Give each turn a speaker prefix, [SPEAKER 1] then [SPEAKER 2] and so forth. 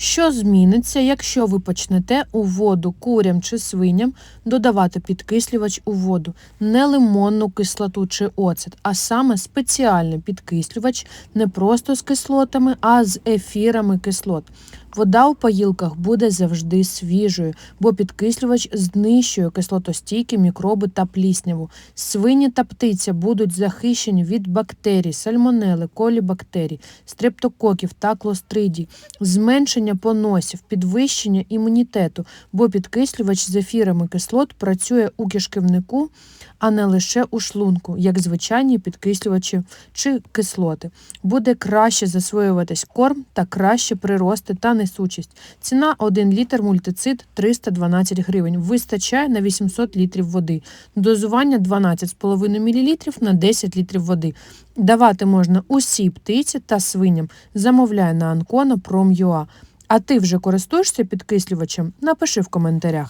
[SPEAKER 1] Що зміниться, якщо ви почнете у воду курям чи свиням додавати підкислювач у воду, не лимонну кислоту чи оцет, а саме спеціальний підкислювач не просто з кислотами, а з ефірами кислот. Вода у поїлках буде завжди свіжою, бо підкислювач знищує кислотостійкі мікроби та плісняву. Свині та птиця будуть захищені від бактерій, сальмонели, колібактерій, стрептококів та клостридій, зменшення поносів, підвищення імунітету, бо підкислювач з ефірами кислот працює у кишківнику, а не лише у шлунку, як звичайні підкислювачі чи кислоти. Буде краще засвоюватись корм та краще прирости та несучість. Ціна 1 літр мультицид 312 гривень. Вистачає на 800 літрів води. Дозування 12,5 мл на 10 літрів води. Давати можна усій птиці та свиням. Замовляй на Ancona Prom.ua. А ти вже користуєшся підкислювачем? Напиши в коментарях.